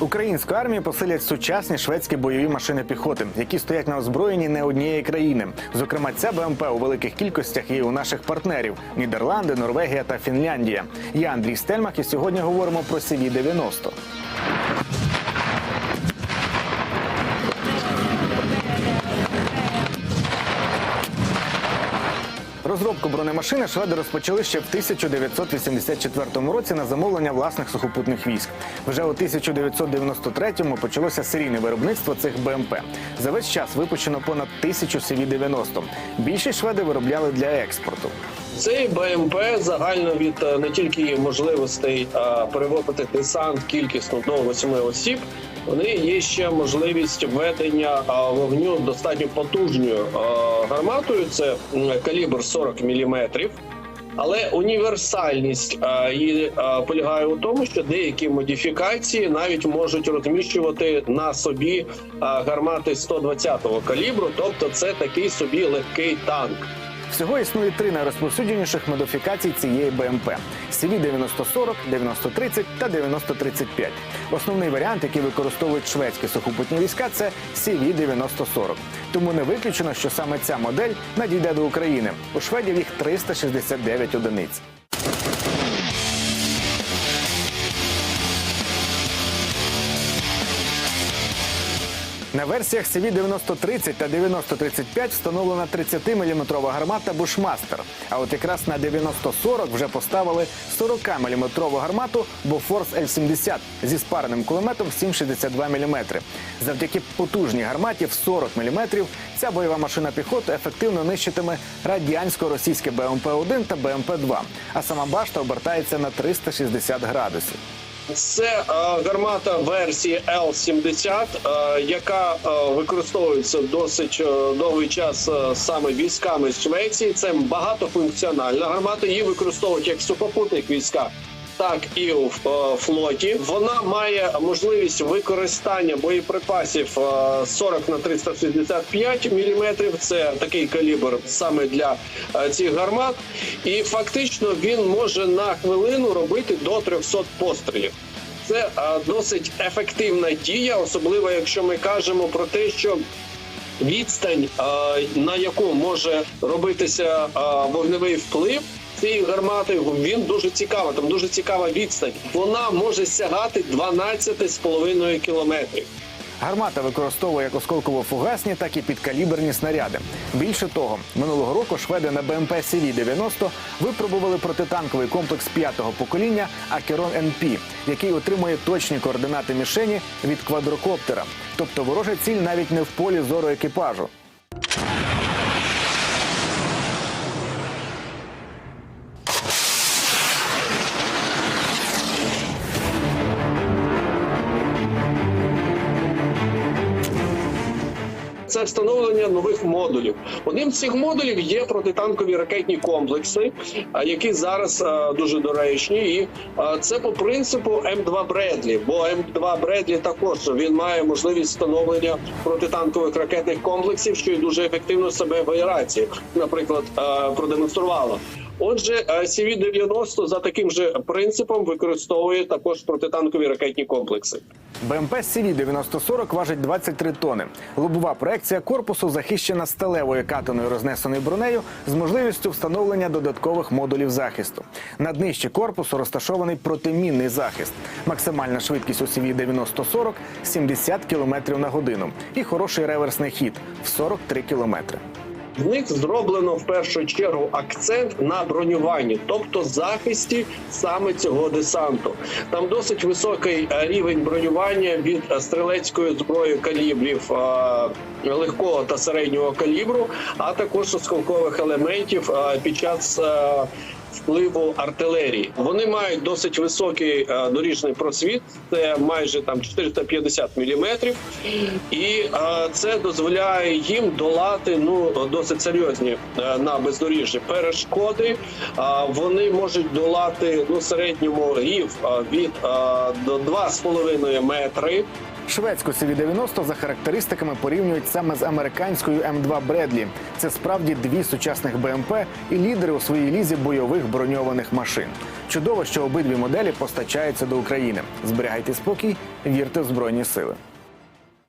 Українську армію посилять сучасні шведські бойові машини піхоти, які стоять на озброєнні не однієї країни. Зокрема, ця БМП у великих кількостях є у наших партнерів: Нідерланди, Норвегія та Фінляндія. Я Андрій Стельмах, і сьогодні говоримо про cv 90 Розробку бронемашини шведи розпочали ще в 1984 році на замовлення власних сухопутних військ. Вже у 1993-му почалося серійне виробництво цих БМП. За весь час випущено понад тисячу CV-90. Більшість шведи виробляли для експорту. Цей БМП загально від е, не тільки можливостей перевозити десант кількісно до восьми осіб. Вони є ще можливість ведення е, вогню достатньо потужною гарматою. Це калібр 40 мм. Але універсальність її полягає у тому, що деякі модифікації навіть можуть розміщувати на собі гармати 120-го калібру, тобто це такий собі легкий танк. Всього існує три найрозповсюдженіших модифікацій цієї БМП: CV-9040, 9030 та 9035. Основний варіант, який використовують шведські сухопутні війська, це CV-9040. Тому не виключено, що саме ця модель надійде до України. У шведів їх 369 одиниць. На версіях CV-9030 та 9035 встановлена 30-мм гармата Bushmaster. А от якраз на 9040 вже поставили 40-мм гармату Bofors L70 зі спареним кулеметом 7,62 мм. Завдяки потужній гарматі в 40 мм ця бойова машина піхоти ефективно нищитиме радянсько-російське БМП-1 та БМП-2, а сама башта обертається на 360 градусів. Це е, гармата версії L-70, е, яка е, використовується досить довгий час саме військами Швеції. Це багатофункціональна гармата. Її використовують як сухопутник військах. Так і в е, флоті вона має можливість використання боєприпасів е, 40 на 365 мм. Це такий калібр саме для е, цих гармат, і фактично він може на хвилину робити до 300 пострілів. Це е, досить ефективна дія, особливо якщо ми кажемо про те, що відстань, е, на яку може робитися е, вогневий вплив. Цієї гармати він дуже цікава. Там дуже цікава відстань. Вона може сягати 12,5 кілометрів. Гармата використовує як осколково-фугасні, так і підкаліберні снаряди. Більше того, минулого року шведи на БМП CV-90 випробували протитанковий комплекс п'ятого покоління Акерон НП, який отримує точні координати мішені від квадрокоптера. Тобто ворожа ціль навіть не в полі зору екіпажу. Це встановлення нових модулів. Одним з цих модулів є протитанкові ракетні комплекси, які зараз дуже доречні. І це по принципу М2 Бредлі. Бо М2 Бредлі також він має можливість встановлення протитанкових ракетних комплексів, що і дуже ефективно себе в аерації, наприклад, а, продемонструвала. Отже, а, CV-90 за таким же принципом використовує також протитанкові ракетні комплекси. БМП CV-9040 важить 23 тони. Лобова проекція корпусу захищена сталевою катаною рознесеною бронею з можливістю встановлення додаткових модулів захисту. На днищі корпусу розташований протимінний захист. Максимальна швидкість у CV-9040 – 70 км на годину. І хороший реверсний хід в 43 км. В них зроблено в першу чергу акцент на бронюванні, тобто захисті саме цього десанту. Там досить високий е, рівень бронювання від е, стрілецької зброї калібрів е, легкого та середнього калібру, а також осколкових елементів під час. Впливу артилерії вони мають досить високий е, доріжний просвіт, це майже там 450 міліметрів, і е, це дозволяє їм долати ну досить серйозні е, на бездоріжжі перешкоди. Вони можуть долати ну середньому рів від до 2,5 метри. Шведську CV-90 за характеристиками порівнюють саме з американською М2 Бредлі. Це справді дві сучасних БМП і лідери у своїй лізі бойових броньованих машин. Чудово, що обидві моделі постачаються до України. Зберігайте спокій, вірте в збройні сили.